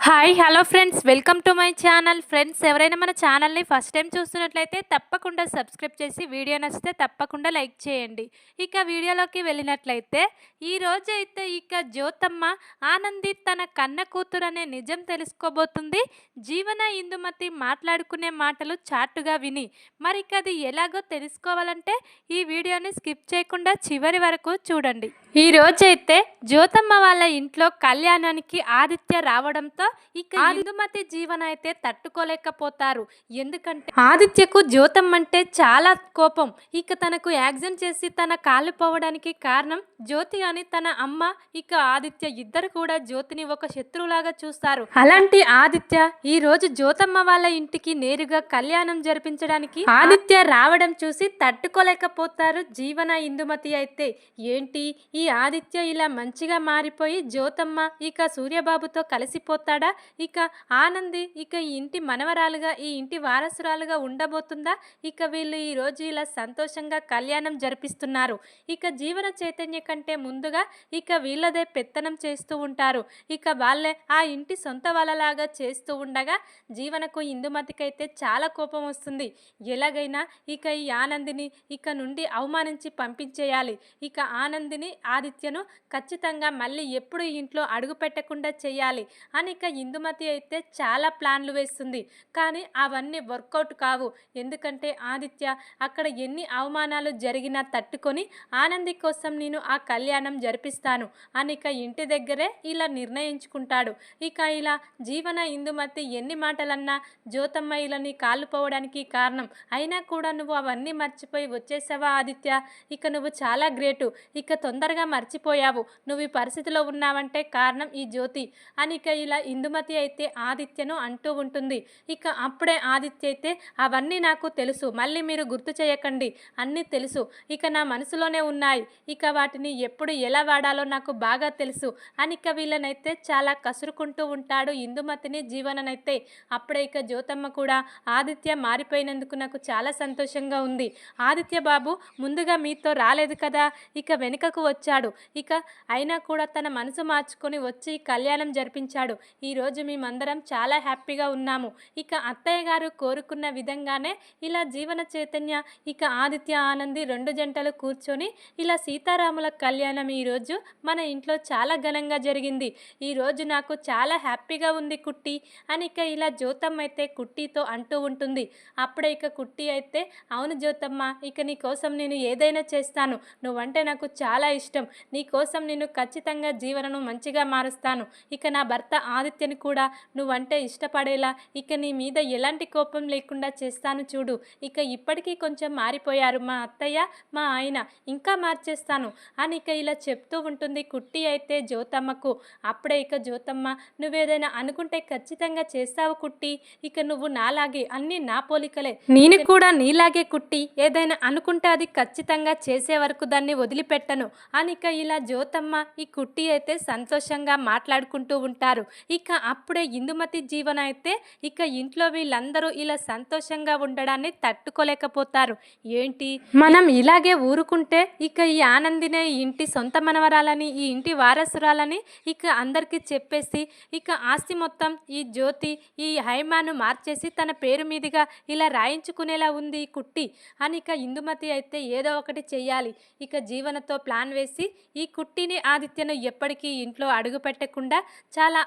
Hi hello friends welcome to my channel friends ఎవరైనా మన ఛానల్ని ఫస్ట్ టైం చూస్తున్నట్లయితే తప్పకుండా సబ్స్క్రైబ్ చేసి వీడియో నచ్చితే తప్పకుండా లైక్ చేయండి. ఇక వీడియోలోకి వెళ్ళినట్లయితే ఈ అయితే ఇక జ్యోతమ్మ ఆనంది తన కన్న కూతురు అనే నిజం తెలుసుకోబోతుంది. జీవన ఇందుమతి మాట్లాడుకునే మాటలు చాటుగా విని మరి ఇక అది ఎలాగో తెలుసుకోవాలంటే ఈ వీడియోని స్కిప్ చేయకుండా చివరి వరకు చూడండి. ఈ రోజైతే జ్యోతమ్మ వాళ్ళ ఇంట్లో కళ్యాణానికి ఆదిత్య రావడంతో ఇక ఇందుమతి జీవన అయితే తట్టుకోలేకపోతారు. ఎందుకంటే ఆదిత్యకు జ్యోతమ్మ అంటే చాలా కోపం. ఇక తనకు యాక్సిడెంట్ చేసి తన కాలు పోవడానికి కారణం జ్యోతి అని తన అమ్మ ఇక ఆదిత్య ఇద్దరు కూడా జ్యోతిని ఒక శత్రువులాగా చూస్తారు. అలాంటి ఆదిత్య ఈ రోజు జ్యోతమ్మ వాళ్ళ ఇంటికి నేరుగా కళ్యాణం జరిపించడానికి ఆదిత్య రావడం చూసి తట్టుకోలేకపోతారు జీవన ఇందుమతి అయితే. ఏంటి? ఈ ఆదిత్య ఇలా మంచిగా మారిపోయి జ్యోతమ్మ ఇక సూర్యబాబుతో కలిసిపోతాడా? ఇక ఆనంది ఇక ఈ ఇంటి మనవరాలుగా ఈ ఇంటి వారసురాలుగా ఉండబోతుందా? ఇక వీళ్ళు ఈ రోజు ఇలా సంతోషంగా కళ్యాణం జరిపిస్తున్నారు. ఇక జీవన చైతన్య కంటే ముందుగా ఇక వీళ్ళదే పెత్తనం చేస్తూ ఉంటారు. ఇక వాళ్ళే ఆ ఇంటి సొంత వాళ్ళలాగా చేస్తూ ఉండగా జీవనకు ఇందుమతికైతే చాలా కోపం వస్తుంది. ఎలాగైనా ఇక ఈ ఆనందిని ఇక నుండి అవమానించి పంపించేయాలి. ఇక ఆనందిని ఆదిత్యను ఖచ్చితంగా మళ్ళీ ఎప్పుడు ఇంట్లో అడుగు పెట్టకుండా చేయాలి. అని ఇక ఇందుమతి అయితే చాలా ప్లాన్లు వేస్తుంది. కానీ అవన్నీ వర్కౌట్ కావు. ఎందుకంటే ఆదిత్య అక్కడ ఎన్ని అవమానాలు జరిగినా తట్టుకొని ఆనంది కోసం నేను ఆ కళ్యాణం జరిపిస్తాను అని ఇక ఇంటి దగ్గరే ఇలా నిర్ణయించుకుంటాడు. ఇక ఇలా జీవన ఇందుమతి ఎన్ని మాటలన్నా జ్యోతమ్మ ఇలాని కాలుపోవడానికి కారణం. అయినా కూడా నువ్వు అవన్నీ మర్చిపోయి వచ్చేసావా ఆదిత్య? ఇక నువ్వు చాలా గ్రేటు. ఇక తొందరగా మర్చిపోయావు. నువ్వు ఈ పరిస్థితిలో ఉన్నావంటే కారణం ఈ జ్యోతి. అని ఇలా ఇందుమతి అయితే ఆదిత్యను అంటూ ఉంటుంది. ఇక అప్పుడే ఆదిత్య అయితే అవన్నీ నాకు తెలుసు మళ్ళీ మీరు గుర్తు చేయకండి అన్నీ తెలుసు. ఇక నా మనసులోనే ఉన్నాయి. ఇక వాటిని ఎప్పుడు ఎలా వాడాలో నాకు బాగా తెలుసు అని ఇక వీళ్ళనైతే చాలా కసురుకుంటూ ఉంటాడు ఇందుమతిని జీవననైతే. అప్పుడే ఇక జ్యోతమ్మ కూడా ఆదిత్య మారిపోయినందుకు నాకు చాలా సంతోషంగా ఉంది. ఆదిత్య బాబు ముందుగా మీతో రాలేదు కదా? ఇక వెనుకకు వచ్చాడు. ఇక అయినా కూడా తన మనసు మార్చుకొని వచ్చి కళ్యాణం జరిపించాడు. ఈరోజు మేమందరం చాలా హ్యాపీగా ఉన్నాము. ఇక అత్తయ్య గారు కోరుకున్న విధంగానే ఇలా జీవన చైతన్య ఇక ఆదిత్య ఆనంది రెండు జంటలు కూర్చొని ఇలా సీతారాముల కళ్యాణం ఈరోజు మన ఇంట్లో చాలా ఘనంగా జరిగింది. ఈరోజు నాకు చాలా హ్యాపీగా ఉంది కుట్టి అని ఇక ఇలా జ్యోతమ్మ అయితే కుట్టితో అంటూ ఉంటుంది. అప్పుడే ఇక కుట్టి అయితే అవును జ్యోతమ్మ ఇక నీ కోసం నేను ఏదైనా చేస్తాను. నువ్వంటే నాకు చాలా ఇష్టం. నీ కోసం నేను ఖచ్చితంగా జీవనను మంచిగా మారుస్తాను. ఇక నా భర్త ఆదిత్య ఆదిత్యని కూడా నువ్వంటే ఇష్టపడేలా ఇక నీ మీద ఎలాంటి కోపం లేకుండా చేస్తాను చూడు. ఇక ఇప్పటికీ కొంచెం మారిపోయారు మా అత్తయ్య మా ఆయన. ఇంకా మార్చేస్తాను అని ఇక ఇలా చెప్తూ ఉంటుంది కుట్టి అయితే జ్యోతమ్మకు. అప్పుడే ఇక జ్యోతమ్మ నువ్వేదైనా అనుకుంటే ఖచ్చితంగా చేస్తావు కుట్టి. ఇక నువ్వు నాలాగే అన్ని నా పోలికలే. నేను కూడా నీలాగే కుట్టి ఏదైనా అనుకుంటే అది ఖచ్చితంగా చేసే వరకు దాన్ని వదిలిపెట్టను అని ఇక ఇలా జ్యోతమ్మ ఈ కుట్టి అయితే సంతోషంగా మాట్లాడుకుంటూ ఉంటారు. ఇక అప్పుడే ఇందుమతి జీవన అయితే ఇక ఇంట్లో వీళ్ళందరూ ఇలా సంతోషంగా ఉండడాన్ని తట్టుకోలేకపోతారు. ఏంటి? మనం ఇలాగే ఊరుకుంటే ఇక ఈ ఆనందినే ఇంటి సొంత మనవరాలని ఈ ఇంటి వారసురాలని ఇక అందరికీ చెప్పేసి ఇక ఆస్తి మొత్తం ఈ జ్యోతి ఈ హైమాను మార్చేసి తన పేరు మీదుగా ఇలా రాయించుకునేలా ఉంది ఈ కుట్టి. అని ఇక ఇందుమతి అయితే ఏదో ఒకటి చెయ్యాలి. ఇక జీవనతో ప్లాన్ వేసి ఈ కుట్టిని ఆదిత్యను ఎప్పటికీ ఇంట్లో అడుగు పెట్టకుండా చాలా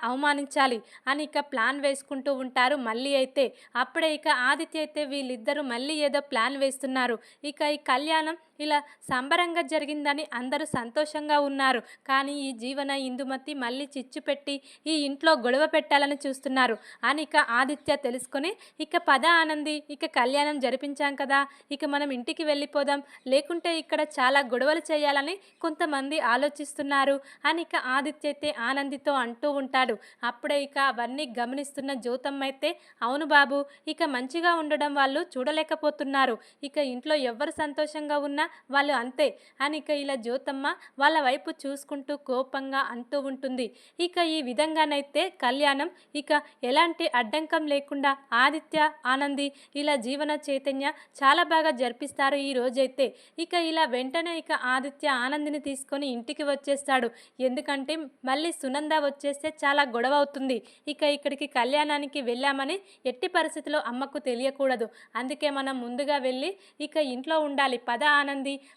అవమానించాలి అని ఇక ప్లాన్ వేసుకుంటూ ఉంటారు. మళ్ళీ అయితే అప్పుడే ఇక ఆదిత్య అయితే వీళ్ళిద్దరూ మళ్ళీ ఏదో ప్లాన్ వేస్తున్నారు. ఇక ఈ కళ్యాణం ఇలా సంబరంగా జరిగిందని అందరూ సంతోషంగా ఉన్నారు. కానీ ఈ జీవన ఇందుమతి మళ్ళీ చిచ్చు పెట్టి ఈ ఇంట్లో గొడవ పెట్టాలని చూస్తున్నారు. అని ఇక ఆదిత్య తెలుసుకొని ఇక పద ఆనంది ఇక కళ్యాణం జరిపించాం కదా ఇక మనం ఇంటికి వెళ్ళిపోదాం లేకుంటే ఇక్కడ చాలా గొడవలు చేయాలని కొంతమంది ఆలోచిస్తున్నారు. అని ఇక ఆదిత్య అయితే ఆనందితో అంటూ ఉంటాడు. అప్పుడే ఇక అవన్నీ గమనిస్తున్న జ్యోతమ్మ అయితే అవును బాబు ఇక మంచిగా ఉండడం వాళ్ళు చూడలేకపోతున్నారు. ఇక ఇంట్లో ఎవరు సంతోషంగా ఉన్నా చేసినా వాళ్ళు అంతే. అని ఇక ఇలా జ్యోతమ్మ వాళ్ళ వైపు చూసుకుంటూ కోపంగా అంటూ ఉంటుంది. ఇక ఈ విధంగానైతే కళ్యాణం ఇక ఎలాంటి అడ్డంకం లేకుండా ఆదిత్య ఆనంది ఇలా జీవన చైతన్య చాలా బాగా జరిపిస్తారు ఈ రోజైతే. ఇక ఇలా వెంటనే ఇక ఆదిత్య ఆనందిని తీసుకొని ఇంటికి వచ్చేస్తాడు. ఎందుకంటే మళ్ళీ సునంద వచ్చేస్తే చాలా గొడవ అవుతుంది. ఇక ఇక్కడికి కళ్యాణానికి వెళ్ళామని ఎట్టి పరిస్థితిలో అమ్మకు తెలియకూడదు. అందుకే మనం ముందుగా వెళ్ళి ఇక ఇంట్లో ఉండాలి. పద ఆనంద్.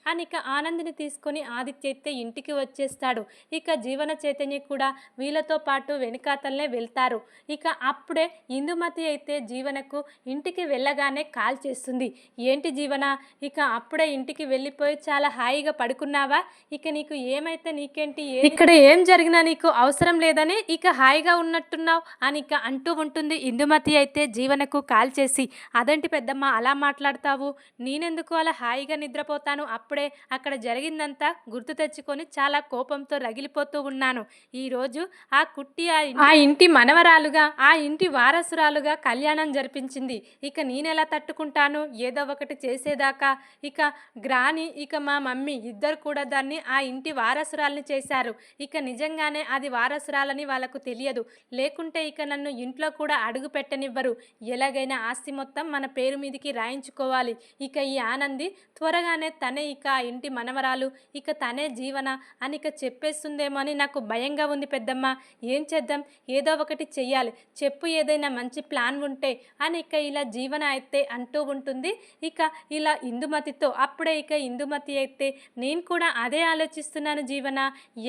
అని ఇక ఆనందిని తీసుకొని ఆదిత్య ఇంటికి వచ్చేస్తాడు. ఇక జీవన చైతన్య కూడా వీళ్ళతో పాటు వెనుకాతలనే వెళ్తారు. ఇక అప్పుడే ఇందుమతి అయితే జీవనకు ఇంటికి వెళ్ళగానే కాల్ చేస్తుంది. ఏంటి జీవన ఇక అప్పుడే ఇంటికి వెళ్ళిపోయి చాలా హాయిగా పడుకున్నావా? ఇక నీకు ఏమైతే నీకేంటి ఇక్కడ ఏం జరిగినా నీకు అవసరం లేదని ఇక హాయిగా ఉన్నట్టున్నావు అని ఇక అంటూ ఉంటుంది ఇందుమతి అయితే జీవనకు కాల్ చేసి. అదంటి పెద్దమ్మ అలా మాట్లాడతావు? నేనెందుకు అలా హాయిగా నిద్రపోతాను అప్పుడే అక్కడ జరిగిందంతా గుర్తు తెచ్చుకొని చాలా కోపంతో రగిలిపోతూ ఉన్నాను. ఈరోజు ఆ కుట్టి ఆ ఇంటి మనవరాలుగా ఆ ఇంటి వారసురాలుగా కళ్యాణం జరిపించింది. ఇక నేనెలా తట్టుకుంటాను? ఏదో ఒకటి చేసేదాకా. ఇక గ్రాని ఇక మా మమ్మీ ఇద్దరు కూడా దాన్ని ఆ ఇంటి వారసురాల్ని చేశారు. ఇక నిజంగానే అది వారసురాలని వాళ్ళకు తెలియదు. లేకుంటే ఇక నన్ను ఇంట్లో కూడా అడుగు పెట్టనివ్వరు. ఎలాగైనా ఆస్తి మొత్తం మన పేరు మీదకి రాయించుకోవాలి. ఇక ఈ ఆనంది త్వరగానే తనే ఇక ఇంటి మనవరాలు ఇక తనే జీవన అని ఇక చెప్పేస్తుందేమో అని నాకు భయంగా ఉంది పెద్దమ్మ. ఏం చేద్దాం? ఏదో ఒకటి చెయ్యాలి. చెప్పు ఏదైనా మంచి ప్లాన్ ఉంటే అని ఇక ఇలా జీవన అయితే అంటూ ఉంటుంది. ఇక ఇలా ఇందుమతితో అప్పుడే ఇక ఇందుమతి అయితే నేను కూడా అదే ఆలోచిస్తున్నాను జీవన.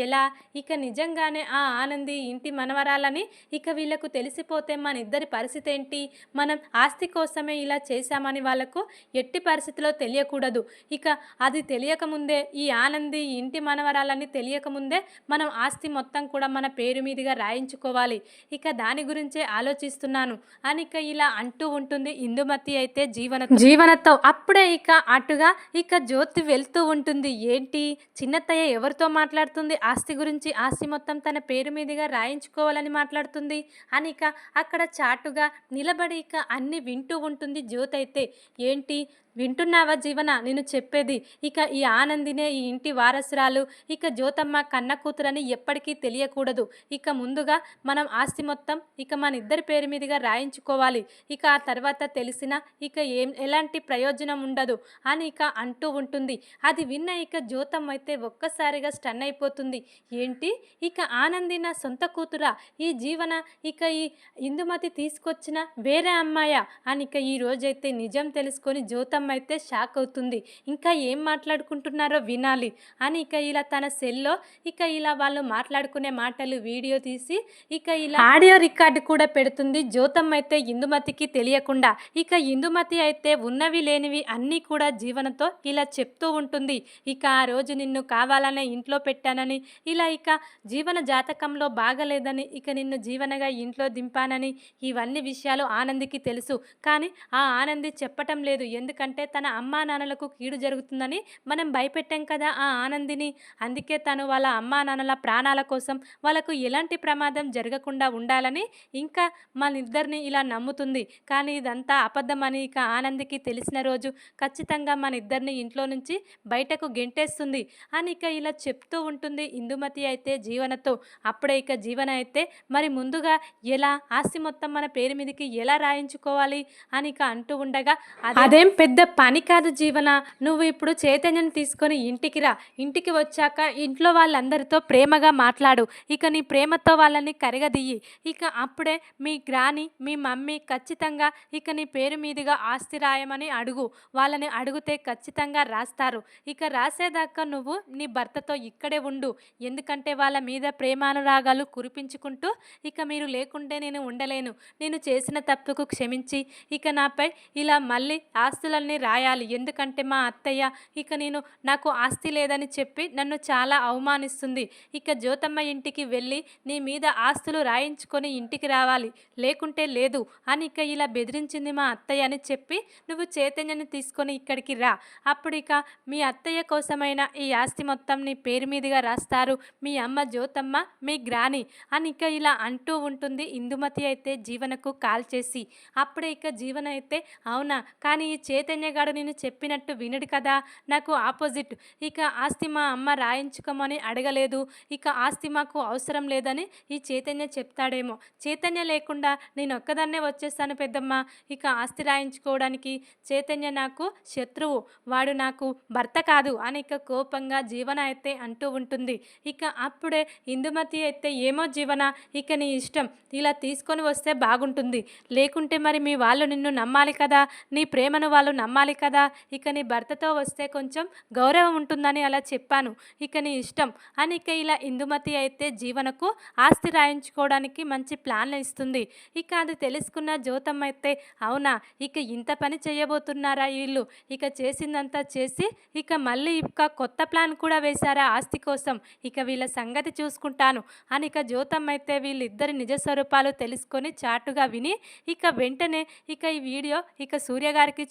ఎలా? ఇక నిజంగానే ఆ ఆనంది ఇంటి మనవరాలని ఇక వీళ్ళకు తెలిసిపోతే మన ఇద్దరి పరిస్థితి ఏంటి? మనం ఆస్తి కోసమే ఇలా చేశామని వాళ్ళకు ఎట్టి పరిస్థితిలో తెలియకూడదు. ఇక అది తెలియకముందే ఈ ఆనంది ఇంటి మనవరాలని తెలియకముందే మనం ఆస్తి మొత్తం కూడా మన పేరు మీదుగా రాయించుకోవాలి. ఇక దాని గురించే ఆలోచిస్తున్నాను. అని ఇక ఇలా అంటూ ఉంటుంది ఇందుమతి అయితే జీవన జీవనతో అప్పుడే ఇక అటుగా ఇక జ్యోతి వెళ్తూ ఉంటుంది. ఏంటి? చిన్నత్తయ్య ఎవరితో మాట్లాడుతుంది? ఆస్తి గురించి ఆస్తి మొత్తం తన పేరు మీదుగా రాయించుకోవాలని మాట్లాడుతుంది. అని ఇక అక్కడ చాటుగా నిలబడి ఇక అన్ని వింటూ ఉంటుంది జ్యోతి అయితే ఏంటి? వింటున్నావా జీవన? నేను చెప్పేది ఇక ఈ ఆనందినే ఈ ఇంటి వారసురాలు ఇక జ్యోతమ్మ కన్న కూతురని ఎప్పటికీ తెలియకూడదు. ఇక ముందుగా మనం ఆస్తి మొత్తం ఇక మన ఇద్దరి పేరు మీదుగా రాయించుకోవాలి. ఇక ఆ తర్వాత తెలిసిన ఇక ఏం ఎలాంటి ప్రయోజనం ఉండదు అని ఇక అంటూ ఉంటుంది. అది విన్న ఇక జ్యోతమ్మ అయితే ఒక్కసారిగా స్టన్ అయిపోతుంది. ఏంటి? ఇక ఆనంది నా సొంత కూతురా? ఈ జీవన ఇక ఈ ఇందుమతి తీసుకొచ్చిన వేరే అమ్మాయ? అని ఇక ఈ రోజైతే నిజం తెలుసుకొని జ్యోతమ్మ అయితే షాక్ అవుతుంది. ఇంకా ఏం మాట్లాడుకుంటున్నారో వినాలి. అని ఇక ఇలా తన సెల్లో ఇక ఇలా వాళ్ళు మాట్లాడుకునే మాటలు వీడియో తీసి ఇక ఇలా ఆడియో రికార్డు కూడా పెడుతుంది. జ్యోతమ్మ అయితే ఇందుమతికి తెలియకుండా. ఇక ఇందుమతి అయితే ఉన్నవి లేనివి అన్నీ కూడా జీవనతో ఇలా చెప్తూ ఉంటుంది. ఇక ఆ రోజు నిన్ను కావాలనే ఇంట్లో పెట్టానని ఇలా ఇక జీవన జాతకంలో బాగలేదని ఇక నిన్ను జీవనగా ఇంట్లో దింపానని ఇవన్నీ విషయాలు ఆనందికి తెలుసు. కానీ ఆ ఆనంది చెప్పటం లేదు. ఎందుకంటే అంటే తన అమ్మా నాన్నలకు కీడు జరుగుతుందని మనం భయపెట్టాం కదా ఆ ఆనందిని. అందుకే తను వాళ్ళ అమ్మా నాన్నల ప్రాణాల కోసం వాళ్ళకు ఎలాంటి ప్రమాదం జరగకుండా ఉండాలని ఇంకా మన ఇద్దరిని ఇలా నమ్ముతుంది. కానీ ఇదంతా అబద్ధమని ఇక ఆనందికి తెలిసిన రోజు ఖచ్చితంగా మన ఇద్దరిని ఇంట్లో నుంచి బయటకు గెంటేస్తుంది అని ఇక ఇలా చెప్తూ ఉంటుంది ఇందుమతి అయితే జీవనతో. అప్పుడే ఇక జీవన అయితే మరి ముందుగా ఎలా ఆస్తి మొత్తం మన పేరు మీదకి ఎలా రాయించుకోవాలి అని ఇక అంటూ ఉండగా అదేం పెద్ద పని కాదు జీవన. నువ్వు ఇప్పుడు చైతన్యం తీసుకొని ఇంటికి రా. ఇంటికి వచ్చాక ఇంట్లో వాళ్ళందరితో ప్రేమగా మాట్లాడు. ఇక నీ ప్రేమతో వాళ్ళని కరగదియ్యి ఇక అప్పుడే మీ గ్రాని మీ మమ్మీ ఖచ్చితంగా ఇక నీ పేరు మీదుగా ఆస్తి రాయమని అడుగు. వాళ్ళని అడిగితే ఖచ్చితంగా రాస్తారు. ఇక రాసేదాకా నువ్వు నీ భర్తతో ఇక్కడే ఉండు. ఎందుకంటే వాళ్ళ మీద ప్రేమానురాగాలు కురిపించుకుంటూ ఇక మీరు లేకుంటే నేను ఉండలేను. నేను చేసిన తప్పుకు క్షమించి. ఇక నాపై ఇలా మళ్ళీ ఆస్తులను ఆస్తులన్నీ రాయాలి. ఎందుకంటే మా అత్తయ్య ఇక నేను నాకు ఆస్తి లేదని చెప్పి నన్ను చాలా అవమానిస్తుంది. ఇక జ్యోతమ్మ ఇంటికి వెళ్ళి నీ మీద ఆస్తులు రాయించుకొని ఇంటికి రావాలి. లేకుంటే లేదు అని ఇక ఇలా బెదిరించింది మా అత్తయ్య అని చెప్పి నువ్వు చైతన్యాన్ని తీసుకొని ఇక్కడికి రా. అప్పుడు ఇక మీ అత్తయ్య కోసమైన ఈ ఆస్తి మొత్తం నీ పేరు మీదుగా రాస్తారు. మీ అమ్మ జ్యోతమ్మ మీ గ్రాని అని ఇక ఇలా అంటూ ఉంటుంది. ఇందుమతి అయితే జీవనకు కాల్ చేసి అప్పుడే ఇక జీవన అయితే అవునా? కానీ ఈ చైతన్య చైతన్యగాడు నేను చెప్పినట్టు వినడు కదా. నాకు ఆపోజిట్. ఇక ఆస్తి మా అమ్మ రాయించుకోమని అడగలేదు. ఇక ఆస్తి మాకు అవసరం లేదని ఈ చైతన్య చెప్తాడేమో. చైతన్య లేకుండా నేను ఒక్కదాన్నే వచ్చేస్తాను పెద్దమ్మ. ఇక ఆస్తి రాయించుకోవడానికి చైతన్య నాకు శత్రువు. వాడు నాకు భర్త కాదు అని ఇక కోపంగా జీవన అయితే అంటూ ఉంటుంది. ఇక అప్పుడే ఇందుమతి అయితే ఏమో జీవన? ఇక నీ ఇష్టం. ఇలా తీసుకొని వస్తే బాగుంటుంది. లేకుంటే మరి మీ వాళ్ళు నిన్ను నమ్మాలి కదా. నీ ప్రేమను వాళ్ళు నమ్మాలి కదా? ఇక నీ భర్తతో వస్తే కొంచెం గౌరవం ఉంటుందని అలా చెప్పాను. ఇక నీ ఇష్టం. అని ఇక ఇలా ఇందుమతి అయితే జీవనకు ఆస్తి రాయించుకోవడానికి మంచి ప్లాన్లు ఇస్తుంది. ఇక అది తెలుసుకున్న జ్యోతం అయితే అవునా? ఇక ఇంత పని చేయబోతున్నారా వీళ్ళు? ఇక చేసిందంతా చేసి ఇక మళ్ళీ ఇక కొత్త ప్లాన్ కూడా వేశారా ఆస్తి కోసం? ఇక వీళ్ళ సంగతి చూసుకుంటాను. అని ఇక జ్యోతం అయితే వీళ్ళిద్దరి నిజ స్వరూపాలు తెలుసుకొని చాటుగా విని ఇక వెంటనే ఇక ఈ వీడియో ఇక సూర్య గారికి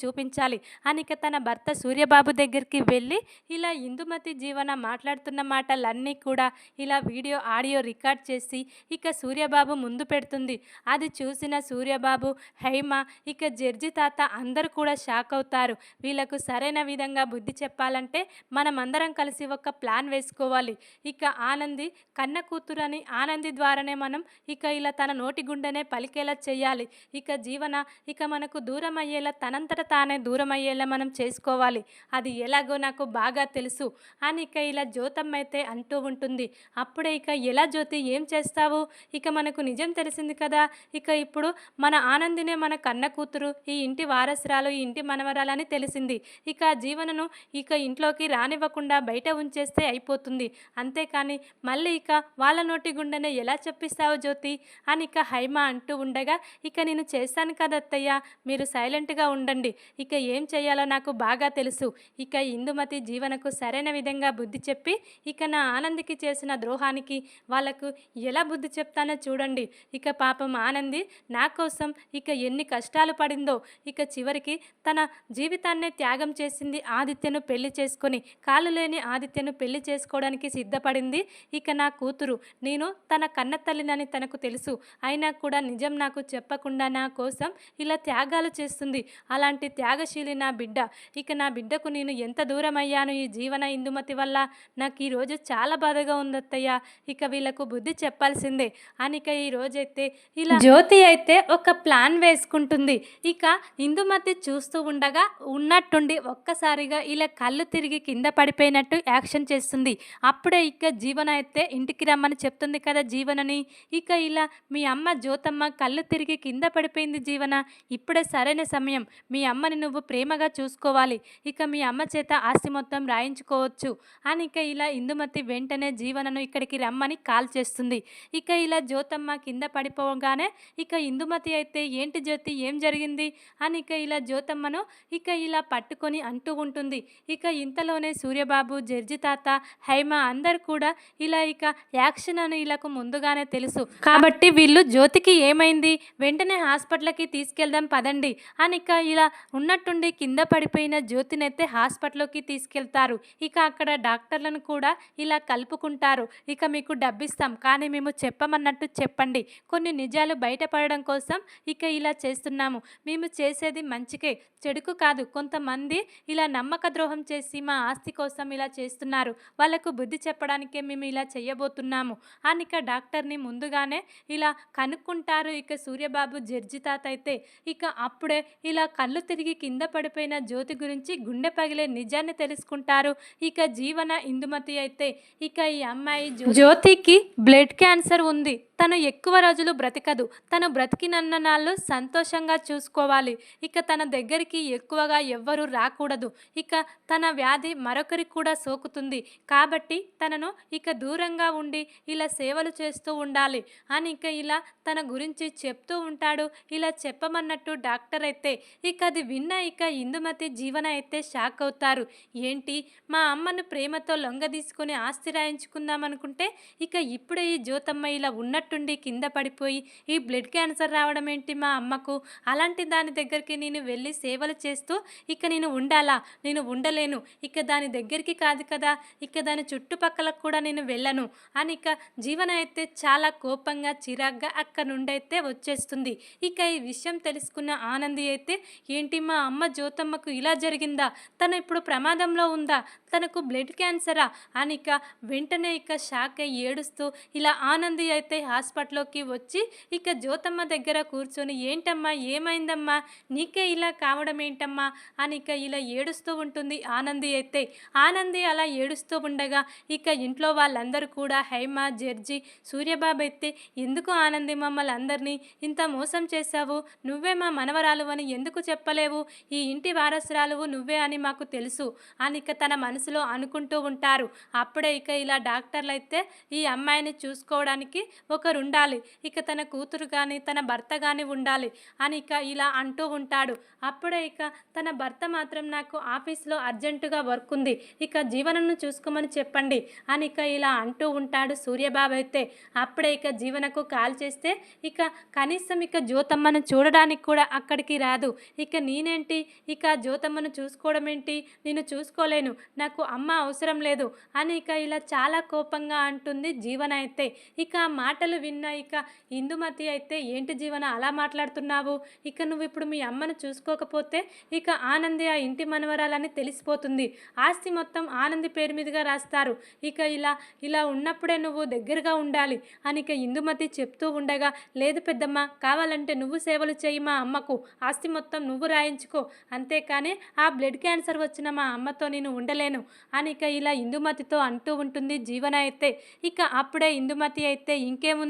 అని ఇక తన భర్త సూర్యబాబు దగ్గరికి వెళ్ళి ఇలా ఇందుమతి జీవన మాట్లాడుతున్న మాటలన్నీ కూడా ఇలా వీడియో ఆడియో రికార్డ్ చేసి ఇక సూర్యబాబు ముందు పెడుతుంది. అది చూసిన సూర్యబాబు హైమ ఇక జర్జి తాత అందరూ కూడా షాక్ అవుతారు. వీళ్ళకు సరైన విధంగా బుద్ధి చెప్పాలంటే మనమందరం కలిసి ఒక ప్లాన్ వేసుకోవాలి. ఇక ఆనంది కన్న కూతురని ఆనంది ద్వారానే మనం ఇక ఇలా తన నోటి గుండెనే పలికేలా చేయాలి. ఇక జీవన ఇక మనకు దూరం అయ్యేలా తనంతట తానే దూరం అయ్యేలా మనం చేసుకోవాలి. అది ఎలాగో నాకు బాగా తెలుసు. అని ఇక ఇలా జ్యోతమ్మ అయితే అంటూ ఉంటుంది. అప్పుడే ఇక ఎలా జ్యోతి ఏం చేస్తావు? ఇక మనకు నిజం తెలిసింది కదా. ఇక ఇప్పుడు మన ఆనందినే మన కన్న కూతురు ఈ ఇంటి వారసురాలు ఈ ఇంటి మనవరాలని తెలిసింది. ఇక జీవనను ఇక ఇంట్లోకి రానివ్వకుండా బయట ఉంచేస్తే అయిపోతుంది. అంతేకాని మళ్ళీ ఇక వాళ్ళ నోటి గుండెనే ఎలా చెప్పిస్తావు జ్యోతి? అని ఇక హైమ అంటూ ఉండగా ఇక నేను చేస్తాను కదా అత్తయ్య మీరు సైలెంట్గా ఉండండి. ఇక ఏం చేయాలో నాకు బాగా తెలుసు. ఇక ఇందుమతి జీవనకు సరైన విధంగా బుద్ధి చెప్పి ఇక నా ఆనందికి చేసిన ద్రోహానికి వాళ్ళకు ఎలా బుద్ధి చెప్తానో చూడండి. ఇక పాపం ఆనంది నా కోసం ఇక ఎన్ని కష్టాలు పడిందో ఇక చివరికి తన జీవితాన్నే త్యాగం చేసింది ఆదిత్యను పెళ్ళి చేసుకొని కాలు లేని ఆదిత్యను పెళ్ళి చేసుకోవడానికి సిద్ధపడింది ఇక నా కూతురు. నేను తన కన్న తల్లినని తనకు తెలుసు. అయినా కూడా నిజం నాకు చెప్పకుండా నా కోసం ఇలా త్యాగాలు చేస్తుంది. అలాంటి త్యాగ పరిశీలి నా బిడ్డ. ఇక నా బిడ్డకు నేను ఎంత దూరం అయ్యాను ఈ జీవన ఇందుమతి వల్ల? నాకు ఈరోజు చాలా బాధగా ఉంది అత్తయ్య ఇక వీళ్ళకు బుద్ధి చెప్పాల్సిందే. అనిక ఈ రోజైతే ఇలా జ్యోతి అయితే ఒక ప్లాన్ వేసుకుంటుంది. ఇక ఇందుమతి చూస్తూ ఉండగా ఉన్నట్టుండి ఒక్కసారిగా ఇలా కళ్ళు తిరిగి కింద పడిపోయినట్టు యాక్షన్ చేస్తుంది. అప్పుడే ఇక జీవన అయితే ఇంటికి రమ్మని చెప్తుంది కదా జీవనని. ఇక ఇలా మీ అమ్మ జ్యోతమ్మ కళ్ళు తిరిగి కింద పడిపోయింది జీవన. ఇప్పుడే సరైన సమయం. మీ అమ్మని నువ్వు ప్రేమగా చూసుకోవాలి. ఇక మీ అమ్మ చేత ఆస్తి మొత్తం రాయించుకోవచ్చు. అని ఇక ఇలా ఇందుమతి వెంటనే జీవనను ఇక్కడికి రమ్మని కాల్ చేస్తుంది. ఇక ఇలా జ్యోతమ్మ కింద పడిపోగానే ఇక ఇందుమతి అయితే ఏంటి జ్యోతి ఏం జరిగింది? అని ఇక ఇలా జ్యోతమ్మను ఇక ఇలా పట్టుకొని అంటూ ఉంటుంది. ఇక ఇంతలోనే సూర్యబాబు జడ్జి తాత హైమ అందరు కూడా ఇలా ఇక యాక్షన్ అని ఇలాకు ముందుగానే తెలుసు. కాబట్టి వీళ్ళు జ్యోతికి ఏమైంది? వెంటనే హాస్పిటల్కి తీసుకెళ్దాం పదండి. అని ఇక ఇలా ఉన్నట్టు ఉన్నట్టుండి కింద పడిపోయిన జ్యోతినైతే హాస్పిటల్లోకి తీసుకెళ్తారు. ఇక అక్కడ డాక్టర్లను కూడా ఇలా కలుపుకుంటారు. ఇక మీకు డబ్బిస్తాం కానీ మేము చెప్పమన్నట్టు చెప్పండి. కొన్ని నిజాలు బయటపడడం కోసం ఇక ఇలా చేస్తున్నాము. మేము చేసేది మంచికే చెడుకు కాదు. కొంతమంది ఇలా నమ్మక ద్రోహం చేసి మా ఆస్తి కోసం ఇలా చేస్తున్నారు. వాళ్ళకు బుద్ధి చెప్పడానికే మేము ఇలా చేయబోతున్నాము. అని ఇక డాక్టర్ని ముందుగానే ఇలా కనుక్కుంటారు. ఇక సూర్యబాబు జడ్జి తాత అయితే ఇక అప్పుడే ఇలా కళ్ళు తిరిగి కింద పడిపోయిన జ్యోతి గురించి గుండె పగిలే నిజాన్ని తెలుసుకుంటారు. ఇక జీవన ఇందుమతి అయితే ఇక ఈ అమ్మాయి జ్యోతికి బ్లడ్ క్యాన్సర్ ఉంది. తను ఎక్కువ రోజులు బ్రతకదు. తను బ్రతికినన్న నాళ్ళు సంతోషంగా చూసుకోవాలి. ఇక తన దగ్గరికి ఎక్కువగా ఎవ్వరూ రాకూడదు. ఇక తన వ్యాధి మరొకరికి కూడా సోకుతుంది. కాబట్టి తనను ఇక దూరంగా ఉండి ఇలా సేవలు చేస్తూ ఉండాలి. అని ఇక ఇలా తన గురించి చెప్తూ ఉంటాడు. ఇలా చెప్పమన్నట్టు డాక్టర్ అయితే ఇక అది విన్న ఇక ఇందుమతి జీవన అయితే షాక్ అవుతారు. ఏంటి? మా అమ్మను ప్రేమతో లొంగదీసుకుని ఆస్తి రాయించుకుందామనుకుంటే ఇక ఇప్పుడే ఈ జ్యోతమ్మ ఇలా ఉన్నట్టు ఉన్నట్టుండి కింద పడిపోయి ఈ బ్లడ్ క్యాన్సర్ రావడం ఏంటి మా అమ్మకు? అలాంటి దాని దగ్గరికి నేను వెళ్ళి సేవలు చేస్తూ ఇక నేను ఉండాలా? నేను ఉండలేను. ఇక దాని దగ్గరికి కాదు కదా. ఇక దాని చుట్టుపక్కల కూడా నేను వెళ్ళను. అని ఇక జీవన అయితే చాలా కోపంగా చిరాగ్గా అక్కడ నుండి అయితే వచ్చేస్తుంది. ఇక ఈ విషయం తెలుసుకున్న ఆనంది అయితే ఏంటి మా అమ్మ జ్యోతమ్మకు ఇలా జరిగిందా? తను ఇప్పుడు ప్రమాదంలో ఉందా? తనకు బ్లడ్ క్యాన్సరా? అని ఇక వెంటనే ఇక షాక్ అయి ఏడుస్తూ ఇలా ఆనంది అయితే హాస్పిటల్లోకి వచ్చి ఇక జ్యోతమ్మ దగ్గర కూర్చొని ఏంటమ్మా ఏమైందమ్మా? నీకే ఇలా కావడం ఏంటమ్మా? అని ఇక ఇలా ఏడుస్తూ ఉంటుంది ఆనంది అయితే. ఆనంది అలా ఏడుస్తూ ఉండగా ఇక ఇంట్లో వాళ్ళందరూ కూడా హైమ జర్జీ సూర్యబాబు అయితే ఎందుకు ఆనంది మమ్మల్ని అందరినీ ఇంత మోసం చేశావు? నువ్వే మా మనవరాలు అని ఎందుకు చెప్పలేవు? ఈ ఇంటి వారసురాలువు నువ్వే అని మాకు తెలుసు అని ఇక తన మనసులో అనుకుంటూ ఉంటారు. అప్పుడే ఇక ఇలా డాక్టర్లు అయితే ఈ అమ్మాయిని చూసుకోవడానికి ఒక ఉండాలి ఇక తన కూతురు కానీ తన భర్త కానీ ఉండాలి అని ఇక ఇలా అంటూ ఉంటాడు. అప్పుడే ఇక తన భర్త మాత్రం నాకు ఆఫీస్లో అర్జెంటుగా వర్క్ ఉంది. ఇక జీవనను చూసుకోమని చెప్పండి అని ఇక ఇలా అంటూ ఉంటాడు సూర్యబాబు అయితే. అప్పుడే ఇక జీవనకు కాల్ చేస్తే ఇక కనీసం ఇక జ్యోతమ్మను చూడడానికి కూడా అక్కడికి రాదు. ఇక నేనేంటి? ఇక జ్యోతమ్మను చూసుకోవడం ఏంటి? నేను చూసుకోలేను. నాకు అమ్మ అవసరం లేదు అని ఇక ఇలా చాలా కోపంగా అంటుంది జీవన అయితే. ఇక మాటలు మాటలు విన్న ఇక ఇందుమతి అయితే ఏంటి జీవన అలా మాట్లాడుతున్నావు? ఇక నువ్వు ఇప్పుడు మీ అమ్మను చూసుకోకపోతే ఇక ఆనంది ఆ ఇంటి మనవరాలని తెలిసిపోతుంది. ఆస్తి మొత్తం ఆనంది పేరు మీదుగా రాస్తారు. ఇక ఇలా ఇలా ఉన్నప్పుడే నువ్వు దగ్గరగా ఉండాలి అని ఇక ఇందుమతి చెప్తూ ఉండగా లేదు పెద్దమ్మ కావాలంటే నువ్వు సేవలు చేయి మా అమ్మకు. ఆస్తి మొత్తం నువ్వు రాయించుకో. అంతేకాని ఆ బ్లడ్ క్యాన్సర్ వచ్చిన మా అమ్మతో నేను ఉండలేను అని ఇక ఇలా ఇందుమతితో అంటూ ఉంటుంది జీవన అయితే. ఇక అప్పుడే ఇందుమతి అయితే ఇంకేముంది?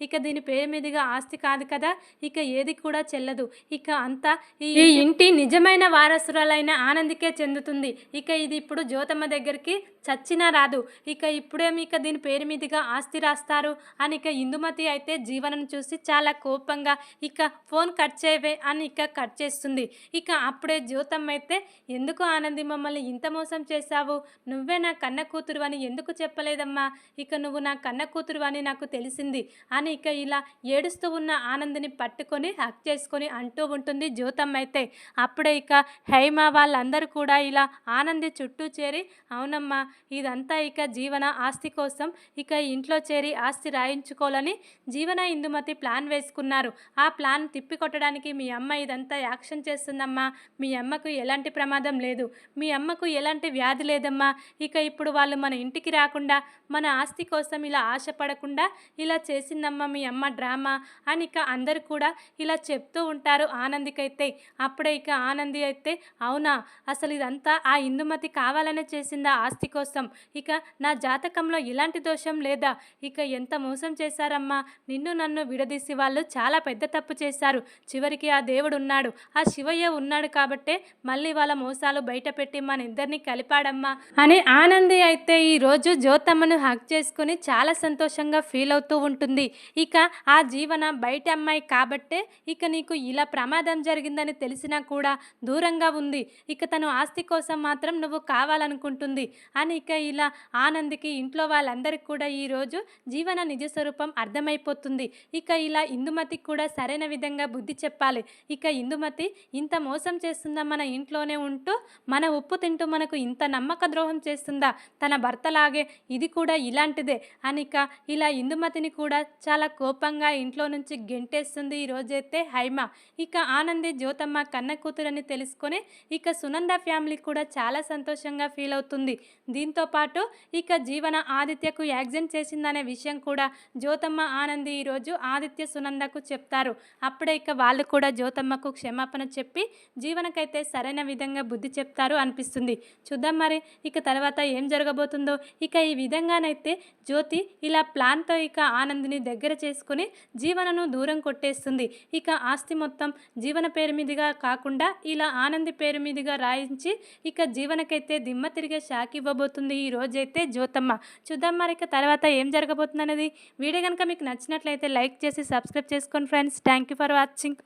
ఇక దీని పేరు మీదుగా ఆస్తి కాదు కదా. ఇక ఏది కూడా చెల్లదు. ఇక అంతా ఈ ఇంటి నిజమైన వారసురాలైన ఆనందికే చెందుతుంది. ఇక ఇది ఇప్పుడు జ్యోతమ్మ దగ్గరికి చచ్చినా రాదు. ఇక ఇప్పుడేమి ఇక దీని పేరు మీదుగా ఆస్తి రాస్తారు. అని ఇక ఇందుమతి అయితే జీవనను చూసి చాలా కోపంగా ఇక ఫోన్ కట్ చేయవే అని ఇక కట్ చేస్తుంది. ఇక అప్పుడే జ్యోతమ్మ అయితే ఎందుకు ఆనంది మమ్మల్ని ఇంత మోసం చేశావు? నువ్వే నా కన్న కూతురు అని ఎందుకు చెప్పలేదమ్మా? ఇక నువ్వు నా కన్న కూతురు అని నాకు తెలిసింది. అని ఇక ఇలా ఏడుస్తూ ఉన్న ఆనందిని పట్టుకొని హక్ చేసుకొని అంటూ ఉంటుంది జ్యోతమ్మ అయితే. అప్పుడే ఇక హైమ వాళ్ళందరూ కూడా ఇలా ఆనంది చుట్టూ చేరి అవునమ్మా ఇదంతా ఇక జీవన ఆస్తి కోసం ఇక ఇంట్లో చేరి ఆస్తి రాయించుకోవాలని జీవన ఇందుమతి ప్లాన్ వేసుకున్నారు. ఆ ప్లాన్ తిప్పికొట్టడానికి మీ అమ్మ ఇదంతా యాక్షన్ చేస్తుందమ్మా. మీ అమ్మకు ఎలాంటి ప్రమాదం లేదు. మీ అమ్మకు ఎలాంటి వ్యాధి లేదమ్మా. ఇక ఇప్పుడు వాళ్ళు మన ఇంటికి రాకుండా మన ఆస్తి కోసం ఇలా ఆశపడకుండా ఇలా చేసిందమ్మా మీ అమ్మ డ్రామా అని ఇక అందరు కూడా ఇలా చెప్తూ ఉంటారు ఆనందికైతే. అప్పుడే ఇక ఆనంది అయితే అవునా? అసలు ఇదంతా ఆ ఇందుమతి కావాలనే చేసిందా ఆస్తి కోసం? ఇక నా జాతకంలో ఇలాంటి దోషం లేదా? ఇక ఎంత మోసం చేశారమ్మా? నిన్ను నన్ను విడదీసి వాళ్ళు చాలా పెద్ద తప్పు చేశారు. చివరికి ఆ దేవుడు ఉన్నాడు. ఆ శివయ్య ఉన్నాడు కాబట్టే మళ్ళీ వాళ్ళ మోసాలు బయట పెట్టి మన ఇద్దరిని కలిపాడమ్మా. అని ఆనంది అయితే ఈ రోజు జ్యోతమ్మను హక్ చేసుకుని చాలా సంతోషంగా ఫీల్ అవుతూ ఉంటుంది. ఇక ఆ జీవన బయట అమ్మాయి కాబట్టే ఇక నీకు ఇలా ప్రమాదం జరిగిందని తెలిసినా కూడా దూరంగా ఉంది. ఇక తను ఆస్తి కోసం మాత్రం నువ్వు కావాలనుకుంటుంది. అని ఇక ఇలా ఆనందికి ఇంట్లో వాళ్ళందరికీ కూడా ఈరోజు జీవన నిజ స్వరూపం అర్థమైపోతుంది. ఇక ఇలా ఇందుమతికి కూడా సరైన విధంగా బుద్ధి చెప్పాలి. ఇక ఇందుమతి ఇంత మోసం చేస్తుందా మన ఇంట్లోనే ఉంటూ? మన ఉప్పు తింటూ మనకు ఇంత నమ్మక ద్రోహం చేస్తుందా? తన భర్తలాగే ఇది కూడా ఇలాంటిదే. అని ఇక ఇలా ఇందుమతిని కూడా చాలా కోపంగా ఇంట్లో నుంచి గెంటేస్తుంది ఈ రోజైతే హైమ. ఇక ఆనంది జ్యోతమ్మ కన్న కూతురని తెలుసుకొని ఇక సునంద ఫ్యామిలీ కూడా చాలా సంతోషంగా ఫీల్ అవుతుంది. దీంతో పాటు ఇక జీవన ఆదిత్యకు యాక్సిడెంట్ చేసిందనే విషయం కూడా జ్యోతమ్మ ఆనంది ఈరోజు ఆదిత్య సునందకు చెప్తారు. అప్పుడే ఇక వాళ్ళు కూడా జ్యోతమ్మకు క్షమాపణ చెప్పి జీవనకైతే సరైన విధంగా బుద్ధి చెప్తారు అనిపిస్తుంది. చూద్దాం మరి ఇక తర్వాత ఏం జరగబోతుందో. ఇక ఈ విధంగానైతే జ్యోతి ఇలా ప్లాన్తో ఇక ఆనందిని దగ్గర చేసుకుని జీవనను దూరం కొట్టేస్తుంది. ఇక ఆస్తి మొత్తం జీవన పేరు మీదుగా కాకుండా ఇలా ఆనంది పేరు మీదుగా రాయించి ఇక జీవనకైతే దిమ్మ తిరిగే షాక్ ఇవ్వబోతుంది ఈ రోజైతే జ్యోతమ్మ. చూద్దాం మరి ఇక తర్వాత ఏం జరగబోతుంది అనేది వీడియో కనుక మీకు నచ్చినట్లయితే లైక్ చేసి సబ్స్క్రైబ్ చేసుకోండి friends thank you for watching.